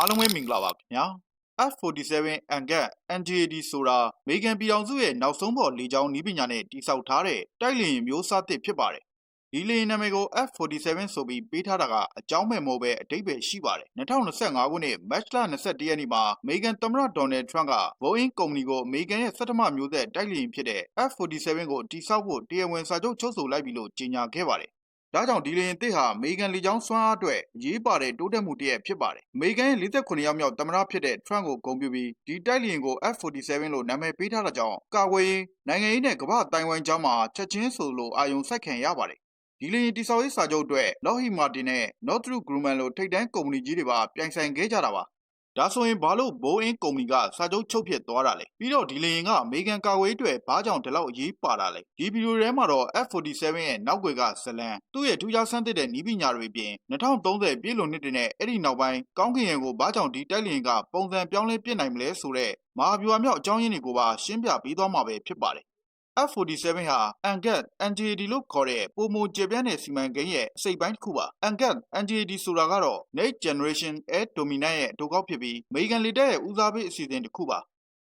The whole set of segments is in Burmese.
အားလုံးပဲမင်္ဂလာပါခင်ဗျာ F47 Angat NGAD ဆိုတာအမေရိကန်ပြည်ထောင်စုရဲ့နောက်ဆုံးပေါ်လေကြောင်းနည်းပညာနဲ့တည်ဆောက်ထားတဲ့တိုက်လေယာဉ်မျိုးစားသစ်ဖြစ်ပါတယ်ဒီလေယာဉ်နာမည်ကို F47 ဆိုပြီးပေးထားတာကအကြောင်းမဲ့မို့ပဲအတိတ်ပဲရှိပါတယ်2025ခုနှစ်မတ်လ21ရက်နေ့မှာအမေရိကန်သမ္မတဒေါ်နယ်ထရန့်က Boeing ကုမ္ပဏီကိုအမေရိကန်ရဲ့စက်တမမျိုးဆက်တိုက်လေယာဉ်ဖြစ်တဲ့ F47 ကိုတည်ဆောက်ဖို့တရားဝင်စာချုပ်ချုပ်ဆိုလိုက်ပြီလို့ကြေညာခဲ့ပါတယ် ဒါကြောင့်ဒီလေရင်တစ်ဟာအမေရိကန်လေကြောင်းစွမ်းအားအတွက်အရေးပါတဲ့တိုးတက်မှုတစ်ရပ်ဖြစ်ပါတယ်။အမေရိကန်ရဲ့48ရောက်မြောက်သမ္မတဖြစ်တဲ့ Trump ကိုဂုဏ်ပြုပြီးဒီတိုက်လေရင်ကို F47 လို့နာမည်ပေးထားတာကြောင့်ကာကွယ်ရေးနိုင်ငံရေးနဲ့ကမ္ဘာတိုင်ဝမ်ကြားမှာချက်ချင်းဆိုလိုအာယုံစိုက်ခံရပါတယ်။ဒီလေရင်တိစောက်ရေးစာချုပ်အတွက် Lockheed Martin နဲ့ Northrop Grumman လိုထိပ်တန်းကုမ္ပဏီကြီးတွေပါပြိုင်ဆိုင်ခဲ့ကြတာပါ။ ဒါဆိုရင် ဘာလို့ Boeing ကုမ္ပဏီက စာချုပ်ချုပ်ဖြစ်သွားတာလဲ ပြီးတော့ ဒီလေယာဉ်က အမေရိကန်ကာကွယ်ရေးအတွက် ဘာကြောင့် ဒီလောက် အရေးပါတာလဲ ဒီဗီဒီယိုထဲမှာတော့ F47 ရဲ့ နောက်ွယ်ကဇလန်သူ့ရဲ့ ထူးခြားဆန်းသစ်တဲ့ နည်းပညာတွေပြင်2030ပြည့်လွန်နှစ်တွေနဲ့ အဲ့ဒီနောက်ပိုင်း ကောင်းကင်ရံကို ဘာကြောင့် ဒီတိုက်လေယာဉ်က ပုံစံပြောင်းလဲပြစ်နိုင်မလဲဆိုတော့မဟာဗျူဟာမြောက် အကြောင်းရင်းတွေကိုပါ ရှင်းပြပေးသွားမှာပဲ ဖြစ်ပါတယ် F47 ဟာ ANGAT NGAD လို့ခေါ်တဲ့ပုံမကျေပြန့်တဲ့စီမံကိန်းရဲ့အစိတ်ပိုင်းတစ်ခုပါ ANGAT NGAD ဆိုတာကတော့ Next Generation Air Dominant ရဲ့အတူကောက်ဖြစ်ပြီး အမေရိကန်လေတပ်ရဲ့ ဦးစားပေးအစီအစဉ်တစ်ခုပါ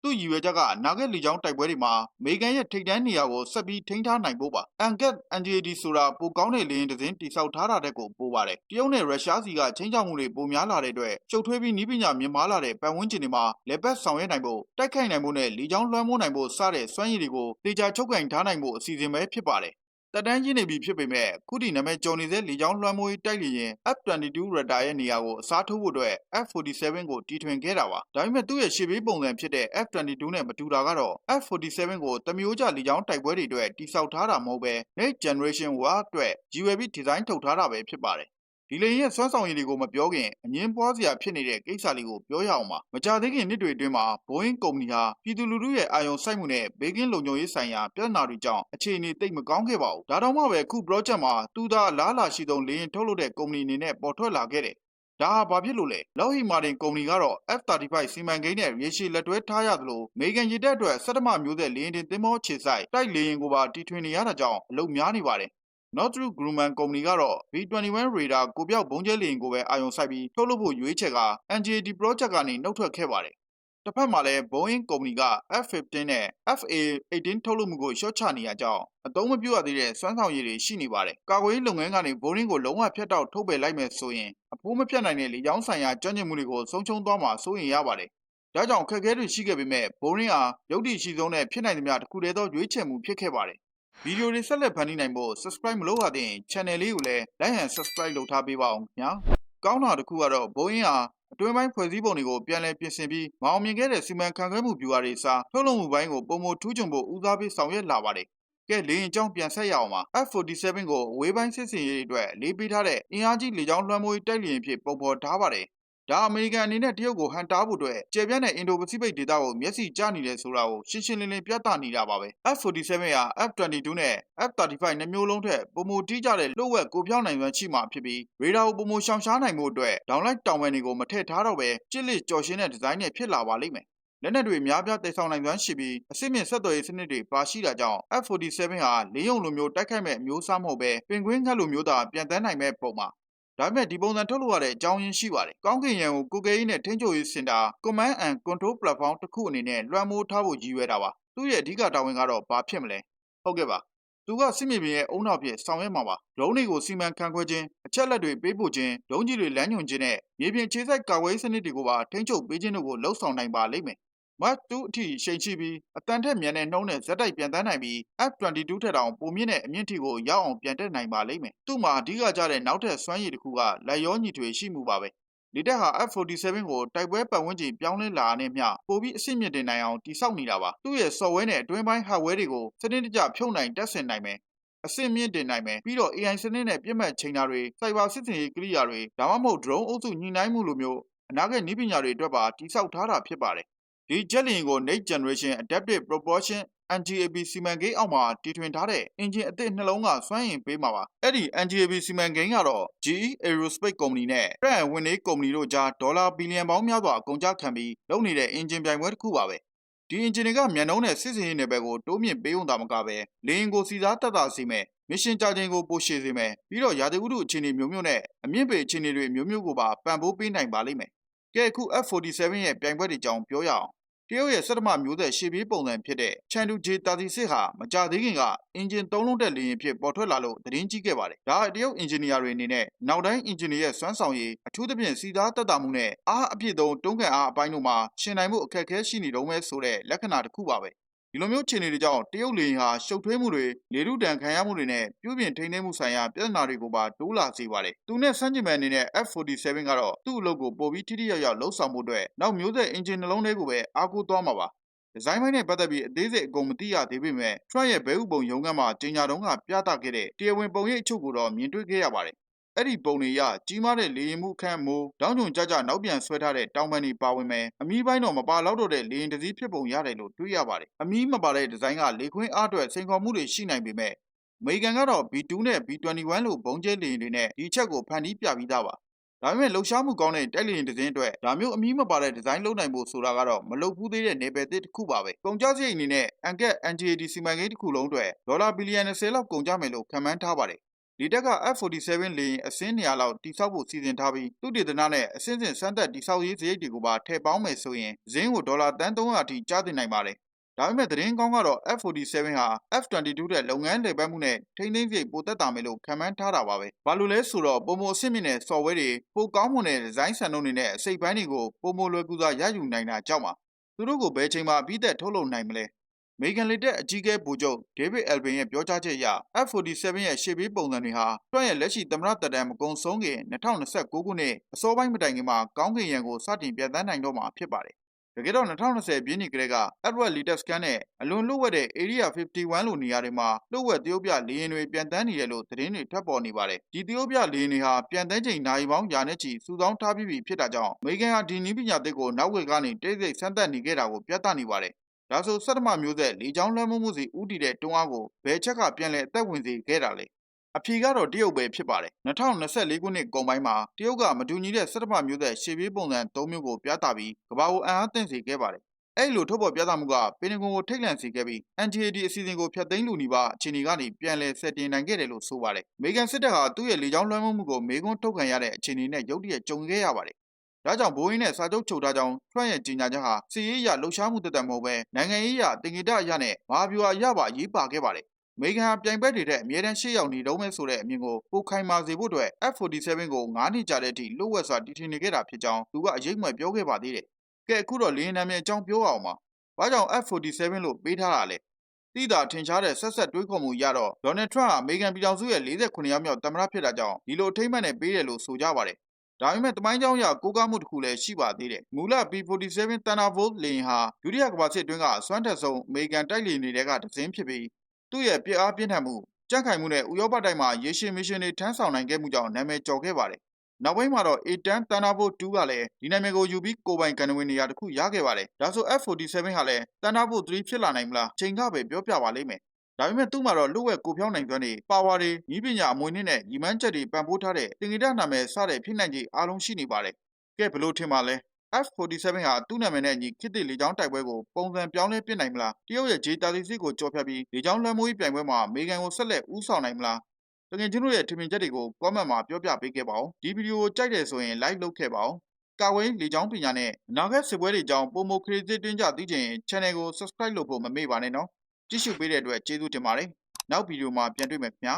သူ့ရည်ရွယ်ချက်ကနာဂတ်လီချောင်းတိုက်ပွဲတွေမှာအမေရိကန်ရဲ့ထိပ်တန်းနေရာကိုဆက်ပြီးထိန်းထားနိုင်ဖို့ပါ ANGAT NGAD ဆိုတာပိုကောင်းတဲ့လေယာဉ်တစ်စင်းတိစောက်ထားတာတဲ့ကိုပိုပါတယ်တရုတ်နဲ့ရုရှားစီကချင်းချောက်မှုတွေပိုများလာတဲ့အတွက်ကျုပ်ထွေးပြီးနီးပညာမြင့်မားလာတဲ့ပတ်ဝန်းကျင်တွေမှာလက်ပတ်ဆောင်ရွက်နိုင်ဖို့တိုက်ခိုက်နိုင်ဖို့နဲ့လေကြောင်းလွှမ်းမိုးနိုင်ဖို့စတဲ့စွမ်းရည်တွေကိုတေချာချုပ်ကင်ထားနိုင်ဖို့အစီအစဉ်ပဲဖြစ်ပါတယ် တက်တန်းကြီးနေပြီဖြစ်ပေမဲ့ ခုဒီနာမည်ကျော်နေတဲ့လေကြောင်းလွှမ်းမိုးရေး တိုက်လေရင် F22 Radar ရဲ့ နေရာကို အစားထိုးဖို့အတွက် F47 ကို တီထွင်ခဲ့တာပါ ဒါပေမဲ့ သူ့ရဲ့ ရှေ့ဘေးပုံစံဖြစ်တဲ့ F22 နဲ့ မတူတာကတော့ F47 ကိုတမျိုးကြလေကြောင်းတိုက်ပွဲတွေအတွက်တိစောက်ထားတာ မဟုတ်ပဲ Next Generation War အတွက်ကြီးဝယ်ပြီး ဒီဇိုင်းထုတ်ထားတာပဲ ဖြစ်ပါတယ် ဒီလေရဲ့စွမ်းဆောင်ရည်တွေကိုမပြောခင်အငင်းပွားစရာဖြစ်နေတဲ့ကိစ္စလေးကိုပြောရအောင်ပါမကြသေးခင်နှစ်တွေအတွင်းမှာ Boeing ကုမ္ပဏီဟာပြည်သူလူထုရဲ့အာရုံစိုက်မှုနဲ့ဘေးကင်းလုံခြုံရေးဆိုင်ရာပြဿနာတွေကြောင့်အခြေအနေတိတ်မကောင်းခဲ့ပါဘူးဒါတော့မှပဲအခု project မှာသူသာအလားအလာရှိဆုံးလေရင်ထုတ်လုပ်တဲ့ကုမ္ပဏီအနေနဲ့ပေါ်ထွက်လာခဲ့တယ်ဒါဟာဘာဖြစ်လို့လဲ Lockheed Martin ကုမ္ပဏီကတော့ F-35 စီမံကိန်းနဲ့ရေရှည်လက်တွဲထားရသလိုအမေရိကန်ရည်တပ်အတွက်စက်တမမျိုးဆက်လေယာဉ်တင်သင်္ဘောခြေဆိုင်တိုက်လေယာဉ်ကိုပါတီထွင်နေရတာကြောင့်အလုပ်များနေပါတယ် Northrop Grumman ကုမ္ပဏီကတော့ B21 Radar ကိုပြောက်ဘုံကျဲလေယာဉ်ကိုပဲ အာရုံစိုက်ပြီး ထုတ်လုပ်ဖို့ ရွေးချယ်က NGAD project ကနေနှုတ်ထွက်ခဲ့ပါတယ်။တစ်ဖက်မှာလည်း Boeing ကုမ္ပဏီက F-15 နဲ့ FA-18 ထုတ်လုပ်မှုကိုရှော့ချနေရကြောင်းအသုံးမပြုရသေးတဲ့ စွမ်းဆောင်ရည်တွေ ရှိနေပါတယ်။ကာကွယ်ရေးလုပ်ငန်းကနေ Boeing ကို လုံးဝဖျက်တောက် ထုတ်ပယ်လိုက်မယ်ဆိုရင် အဖိုးမဖြတ်နိုင်တဲ့ လေကြောင်းဆိုင်ရာ ကျွမ်းကျင်မှုတွေကို ဆုံးရှုံးသွားမှာ စိုးရင်ရပါတယ်။ဒါကြောင့်ခက်ခဲတွေ ရှိခဲ့ပေမဲ့ Boeing ဟာရုပ်တည်ရှိဆုံးနဲ့ ဖြစ်နိုင်သမျှတစ်ခုတည်းသော ရွေးချယ်မှု ဖြစ်ခဲ့ပါတယ် ဗီဒီယိုတွေဆက်လက်ဖန်တီးနိုင်ဖို့ subscribe မလုပ်ရသေးရင် channel လေးကိုလည်း like and subscribe လုပ်ထားပေးပါအောင်ခင်ဗျာကောင်းတာတစ်ခုကတော့ Boeing ဟာအတွင်းပိုင်းဖွဲ့စည်းပုံတွေကိုပြန်လည်ပြင်ဆင်ပြီးမအောင်မြင်ခဲ့တဲ့စီမံခန့်ခွဲမှု view တွေစာထုတ်လုပ်မှုပိုင်းကိုပုံမထူးချွန်ဖို့ဦးစားပေးဆောင်ရွက်လာပါတယ်ကဲလေရင်ကြောင်းပြန်ဆက်ရအောင်ပါ F47 ကိုဝေးပိုင်းစစ်စင်ရေးအတွက်လေးပေးထားတဲ့အင်အားကြီးလေကြောင်းလွှမ်းမိုးရေးတိုက်လေယာဉ်ဖြစ်ပုံဖော်ထားပါတယ် ဒါအမေရိကန်အနေနဲ့တရုတ်ကိုဟန်တားဖို့အတွက်ကျေပြန့်တဲ့အင်ဒိုပစိဖိတ်ဒေသကိုမျက်စိကျနေတယ်ဆိုတာကိုရှင်းရှင်းလင်းလင်းပြသနေတာပါပဲ F47 ဟာ F22 နဲ့ F35 နှစ်မျိုးလုံးထက်ပုံမတီးကြတဲ့လှုပ်ဝက်ကိုပြောင်းနိုင်စွမ်းရှိမှာဖြစ်ပြီးရေဒါကိုပုံမရှောင်ရှားနိုင်ဖို့အတွက်ဒေါင်လိုက်တောင်ပန်တွေကိုမထည့်ထားတော့ပဲကြစ်လက်ကြော်ရှင်းတဲ့ဒီဇိုင်းနဲ့ဖြစ်လာပါလိမ့်မယ်လက်နက်တွေများပြားတည်ဆောင်နိုင်စွမ်းရှိပြီးအစစ်မြင့်ဆက်သွယ်ရေးစနစ်တွေပါရှိတာကြောင့် F47 ဟာလေးယုံလိုမျိုးတိုက်ခိုက်မဲ့အမျိုးအစားမဟုတ်ပဲပင်ကွင်းငှက်လိုမျိုးသာပြန်တန်းနိုင်မဲ့ပုံမှာ ဒါပေမဲ့ဒီပုံစံထုတ်လို့ရတဲ့အကြောင်းရင်းရှိပါတယ်။ကောင်းကင်ရံကိုကုကဲရေးနဲ့ထိန်းချုပ်ရေးစင်တာ Command and Control Platform တစ်ခုအနေနဲ့လွှမ်းမိုးထားဖို့ရည်ရွယ်တာပါ။သူ့ရဲ့အဓိကတာဝန်ကတော့ဘာဖြစ်မလဲ။ဟုတ်ကဲ့ပါ။သူကစစ်မြေပြင်ရဲ့အုံနောက်ဖြစ်ဆောင်ရွက်မှာပါ။ဒရုန်းတွေကိုစီမံခန့်ခွဲခြင်းအချက်လက်တွေပေးပို့ခြင်းဒုံးကြီးတွေလမ်းညွှန်ခြင်းနဲ့မြေပြင်ခြေစိုက်ကာကွယ်ရေးစနစ်တွေကိုပါထိန်းချုပ်ပေးခြင်းတို့ကိုလှုပ်ဆောင်နိုင်ပါလိမ့်မယ် မတ်2အထိရှိန်ရှိပြီးအတန်ထက်မြန်တဲ့နှုံးနဲ့ဇက်တိုက်ပြန်တန်းနိုင်ပြီး F22 ထက်တောင် ပိုမြင့်တဲ့အမြင့်ထိကို ရောက်အောင်ပြန်တက်နိုင်ပါလိမ့်မယ်။သူ့မှာ အဓိကကျတဲ့ နောက်ထပ် စွမ်းရည်တစ်ခုကလက်ရောညီထွေ ရှိမှုပါပဲ။လေတက်ဟာ F47 ကို တိုက်ပွဲပတ်ဝန်းကျင် ပြောင်းလဲလာတဲ့မျှ ပိုပြီး အဆင့်မြင့်တင်နိုင်အောင်တိစောက်နေတာပါ။သူ့ရဲ့ software နဲ့ အတွင်းပိုင်း hardware တွေကို စနစ်တကျ ဖြုတ်နိုင်တက်ဆင်နိုင်မယ်။အဆင့်မြင့်တင်နိုင်မယ် ပြီးတော့ AI စနစ်နဲ့ပြည့်မှတ်ချိန်တာတွေစိုက်ဘာစစ်စင်ရေး ကိရိယာတွေ ဒါမှမဟုတ် drone အုပ်စု ညှိနှိုင်းမှုလိုမျိုး အနာဂတ်နည်းပညာတွေအတွက်ပါတိစောက်ထားတာ ဖြစ်ပါတယ် ဒီဂျက်လီကို Next Generation Adaptive Propulsion NGAB စီမံကိန်းအောက်မှာတီထွင်ထားတဲ့အင်ဂျင်အသစ်နှလုံးကစွမ်းအင်ပေးမှာပါအဲ့ဒီ NGAB စီမံကိန်းကတော့ GE Aerospace ကုမ္ပဏီနဲ့ Pratt & Whitney ကုမ္ပဏီတို့ကြားဒေါ်လာဘီလီယံပေါင်းများစွာအကုန်ကျခံပြီးလုပ်နေတဲ့အင်ဂျင်ပြိုင်ပွဲတစ်ခုပါပဲဒီအင်ဂျင်တွေကမြန်နှုံးတဲ့စစ်စင်ရေးနယ်ပယ်ကိုတိုးမြင့်ပေးုံသာမကပဲလေရင်ကိုစီစားတက်တာစီမဲ့မစ်ရှင်ကြာချိန်ကိုပိုရှည်စေမယ်ပြီးတော့ရာသီဥတုအခြေအနေမျိုးမျိုးနဲ့အမြင့်ပေအခြေအနေတွေမျိုးမျိုးကိုပါပံ့ပိုးပေးနိုင်ပါလိမ့်မယ် ကကဲအခု F47 ရဲ့ပြိုင်ပွဲတွေကြောင်းပြောရအောင်တရုတ်ရဲ့စက်တမမျိုးသက်ရှေ့ပြေးပုံစံဖြစ်တဲ့ Chandu J36 ဟာမကြသေးခင်ကအင်ဂျင်၃လုံးတက်လေယာဉ်ဖြစ်ပေါ်ထွက်လာလို့သတင်းကြီးခဲ့ပါတယ်ဒါကတရုတ်အင်ဂျင်နီယာတွေအနေနဲ့နောက်တိုင်းအင်ဂျင်နီယာရဲ့စွမ်းဆောင်ရည်အထူးသဖြင့်စီသားတက်တာမှုနဲ့အားအပြည့်သုံးတွန်းကန်အားအပိုင်းတို့မှာရှင်နိုင်မှုအခက်အခဲရှိနေတော့မဲဆိုတဲ့လက္ခဏာတစ်ခုပါပဲ ဒီလိုမျိုးခြေအနေတွေကြောင့် တရုတ်လေယာဉ်ဟာ ရှုပ်ထွေးမှုတွေ လေထုတံခံရမှုတွေနဲ့ ပြုပြင်ထိန်းသိမ်းမှုဆိုင်ရာ ပြဿနာတွေကိုပါ တိုးလာစေပါတယ်။သူနဲ့ဆန့်ကျင်ဘက်အနေနဲ့ F47 ကတော့ သူ့အလုပ်ကို ပိုပြီး ထိထိရောက်ရောက်လှုပ်ဆောင်မှုအတွက် နောက်မျိုးဆက် အင်ဂျင်နှလုံးလေးကိုပဲ အားကိုးသွားမှာပါ။ဒီဇိုင်းပိုင်းနဲ့ ပတ်သက်ပြီး အသေးစိတ် အကုန်မသိရသေးပေမဲ့ Trump ရဲ့ ဘဲဥပုံရုံးခန်းမှာ ကြေညာတုန်းက ပြသခဲ့တဲ့ တရားဝင်ပုံရိပ်အချို့ကိုတော့ မြင်တွေ့ခဲ့ရပါတယ်။ အဲ့ဒီပုံတွေရကြီးမားတဲ့လေရင်မှုအခန့်မိုးတောင်းကြုံကြကြနောက်ပြန်ဆွဲထားတဲ့တောင်ပန်တွေပါဝင်မယ်အမီးပိုင်းတော့မပါလောက်တော့တဲ့လေရင်တစ်စီးဖြစ်ပုံရတယ်လို့တွေးရပါတယ်အမီးမပါတဲ့ဒီဇိုင်းကလေခွင်းအားအတွက်စိန်ခေါ်မှုတွေရှိနိုင်ပေမဲ့အမေရိကန်ကတော့ B2 နဲ့ B21 လို့ဘုံကျဲလေရင်တွေနဲ့ဒီချက်ကိုဖန်တီးပြပြီးသားပါဒါပေမဲ့လှုပ်ရှားမှုကောင်းတဲ့တက်လီရင်တစ်စင်းအတွက်ဒါမျိုးအမီးမပါတဲ့ဒီဇိုင်းလုပ်နိုင်ဖို့ဆိုတာကတော့မလုပ်ဘူးသေးတဲ့နေပယ်သစ်တစ်ခုပါပဲကုန်ကြစရိတ်အနေနဲ့အန်ကက် NGAD စီမံကိန်းတစ်ခုလုံးအတွက်ဒေါ်လာဘီလီယံ30လောက်ကုန်ကြမယ်လို့ခန့်မှန်းထားပါတယ် ဒီတက်က F47 လေရင်အစင်းနေရာလောက်တိစောက်ဖို့စီစဉ်ထားပြီးသူတေသနာနဲ့အစင်းစင်စမ်းသက်တိစောက်ရေးစရိတ်တွေကိုပါထည့်ပေါင်းမယ်ဆိုရင်ဇင်းကိုဒေါ်လာတန်း300အထိကျတင်နိုင်ပါတယ်ဒါပေမဲ့သတင်းကောင်းကတော့ F47 ဟာ F22 တဲ့လုပ်ငန်းလည်ပတ်မှုနဲ့ထိန်းသိမ်းစရိတ်ပိုတက်တာမယ်လို့ခံမှန်းထားတာပါပဲ။ဘာလို့လဲဆိုတော့ပုံမအဆင့်မြင့်တဲ့ software တွေပိုကောင်းမွန်တဲ့ဒီဇိုင်းစံနှုန်းတွေနဲ့အစိပ်ပိုင်းတွေကိုပုံမလွယ်ကူစွာရယူနိုင်တာကြောင့်ပါ။သူတို့ကိုဘယ်ချိန်မှအပြီးသက်ထုတ်လုပ်နိုင်မလဲ။ မေဂန်လီတက်အကြီးကဲဗိုလ်ချုပ်ဒေးဗစ်အယ်ဘင်ရဲ့ပြောကြားချက်အရ F47 ရဲ့ရှေ့ပြေးပုံစံတွေဟာတွန့်ရဲ့လက်ရှိသမ္မတတပ်တန်းမကုံဆုံးခင်2029ခုနှစ်အစောပိုင်းမတိုင်ခင်မှာကောင်းကင်ရန်ကိုစတင်ပြသန်းနိုင်တော့မှာဖြစ်ပါတယ်။တကယ်တော့2020ပြည့်နှစ်ကလေးက Edward Leader Scan နဲ့အလွန်လှုပ်ဝက်တဲ့ Area 51လိုနေရာတွေမှာလှုပ်ဝက်တရုတ်ပြလေရင်တွေပြန်တန်းနေတယ်လို့သတင်းတွေထွက်ပေါ်နေပါတယ်။ဒီတရုတ်ပြလေရင်တွေဟာပြန်တန်းချိန်နိုင်ပေါင်းရာနဲ့ချီစုဆောင်းထားပြီးပြီဖြစ်တာကြောင့်အမေရိကန်ဟာဒီနည်းပညာသစ်ကိုနောက်ွယ်ကနေတိတ်ဆိတ်ဆန်းသက်နေခဲ့တာကိုပြသနေပါတယ်။ ဒါဆိုစက်တမမျိုးဆက်လေချောင်းလွှမ်းမိုးမှုစီဥတီတဲ့တွန်းအားကိုဘယ်ချက်ကပြန်လဲအသက်ဝင်စေခဲ့တာလဲအဖြေကတော့တရုတ်ပဲဖြစ်ပါတယ်2024ခုနှစ်ကုန်ပိုင်းမှာတရုတ်ကမတူညီတဲ့စက်တမမျိုးဆက်ရှေ့ပြေးပုံစံ၃မျိုးကိုပြသပြီးကမ္ဘာကိုအံ့အားသင့်စေခဲ့ပါတယ်အဲ့လိုထုတ်ပေါ်ပြသမှုကပင်ကွန်ကိုထိတ်လန့်စေခဲ့ပြီး NGAD အစီအစဉ်ကိုဖျက်သိမ်းလူနီပါအခြေအနေကနေပြန်လည်ဆက်တင်နိုင်ခဲ့တယ်လို့ဆိုပါတယ်။မေဂန်စစ်တပ်ဟာသူ့ရဲ့လေကြောင်းလွှမ်းမိုးမှုကိုမေကွန်းထုတ်ခံရတဲ့အခြေအနေနဲ့ရုတ်တရက်ကြုံခဲ့ရပါတယ်။ ဒါကြောင့်ဘိုးအင်းနဲ့စာချုပ်ချုပ်ထားကြောင်းထွန့်ရဲ့ကြီးညာချက်ဟာစီရေးရလှုပ်ရှားမှုတသက်မဟုတ်ပဲနိုင်ငံရေးရတင်ကြအရနဲ့မဟာဗျူဟာရပါရေးပါခဲ့ပါတယ်။မေဂန်ဟာပြိုင်ဘက်တွေထက်အမြဲတမ်းရှေ့ရောက်နေတော့မယ်ဆိုတဲ့အမြင်ကိုပိုခိုင်မာစေဖို့အတွက် F47 ကို9နှစ်ကြာတဲ့အထိလှုပ်ဝက်စွာတည်ထင်နေခဲ့တာဖြစ်ကြောင်းသူကအရေးမွယ်ပြောခဲ့ပါသေးတယ်။ကဲအခုတော့လင်းနာမည်အကြောင်းပြောအောင်ပါ။ဘာကြောင့် F47 လို့ပေးထားတာလဲ။တိတာထင်ရှားတဲ့ဆက်ဆက်တွေးခေါ်မှုရတော့ဒေါ်နယ်ထရန့်ဟာအမေရိကန်ပြည်ထောင်စုရဲ့48ရောက်မြောက်သမ္မတဖြစ်တာကြောင့်ဒီလိုအထိမ့်မှန်နဲ့ပေးတယ်လို့ဆိုကြပါတယ်။ ဒါပေမဲ့တမိုင်းကြောင်းအရကိုးကားမှုတစ်ခုလည်းရှိပါသေးတယ်။မူလ P47 Thunderbolt လေယာဉ်ဟာဒုတိယကမ္ဘာစစ်အတွင်းကစွမ်းထက်ဆုံးအမေရိကန်တိုက်လေယာဉ်တွေကတစ်စင်းဖြစ်ပြီးသူ့ရဲ့ပြစ်အားပြင်းထန်မှုကြန့်ခိုင်မှုနဲ့ဥရောပတိုက်မှာရေရှည်မစ်ရှင်တွေထမ်းဆောင်နိုင်ခဲ့မှုကြောင့်နာမည်ကျော်ခဲ့ပါတယ်။နောက်ပိုင်းမှာတော့ A10 Thunderbolt 2ကလည်းဒီနာမည်ကိုယူပြီးကိုပိုင်ကန်ဝင်နေရာတစ်ခုရခဲ့ပါတယ်။ဒါဆို F47 ဟာလည်း Thunderbolt 3ဖြစ်လာနိုင်မလားချိန်ကပဲပြောပြပါလိမ့်မယ်။ ဒါပေမဲ့သူ့မှာတော့လူဝက်ကိုဖြောင်းနိုင်စွမ်းတွေပါဝါတွေဤပညာအမွေနှင်းနဲ့ညီမန်းချက်တွေပံ့ပိုးထားတဲ့တင်ဂီတနာမည်စတဲ့ဖြစ်နိုင်ခြေအားလုံးရှိနေပါတယ်။ကဲဘလို့ထင်ပါလဲ F47 ဟာသူ့နာမည်နဲ့ညီခစ်တစ်လေကြောင်းတိုက်ပွဲကိုပုံစံပြောင်းလဲပြစ်နိုင်မလားတရုတ်ရဲ့ J36 ကိုကြော်ဖြတ်ပြီးလေကြောင်းလွှမ်းမိုးရေးပြိုင်ပွဲမှာအမေရိကန်ကိုဆက်လက်ဦးဆောင်နိုင်မလားတကယ်ချင်းတို့ရဲ့ထင်မြင်ချက်တွေကို comment မှာပြောပြပေးခဲ့ပါဦးဒီဗီဒီယိုကိုကြိုက်တယ်ဆိုရင် like လုပ်ခဲ့ပါဦးကာဝေးလေကြောင်းပညာနဲ့အနာဂတ်စစ်ပွဲတွေကြောင်းပုံမခရီးစစ်တွင်းကြသိချင် channel ကို subscribe လုပ်ဖို့မမေ့ပါနဲ့နော် ကြည့်ရှုပေးတဲ့အတွက်ကျေးဇူးတင်ပါတယ်နောက်ဗီဒီယိုမှာပြန်တွေ့မယ်ခင်ဗျာ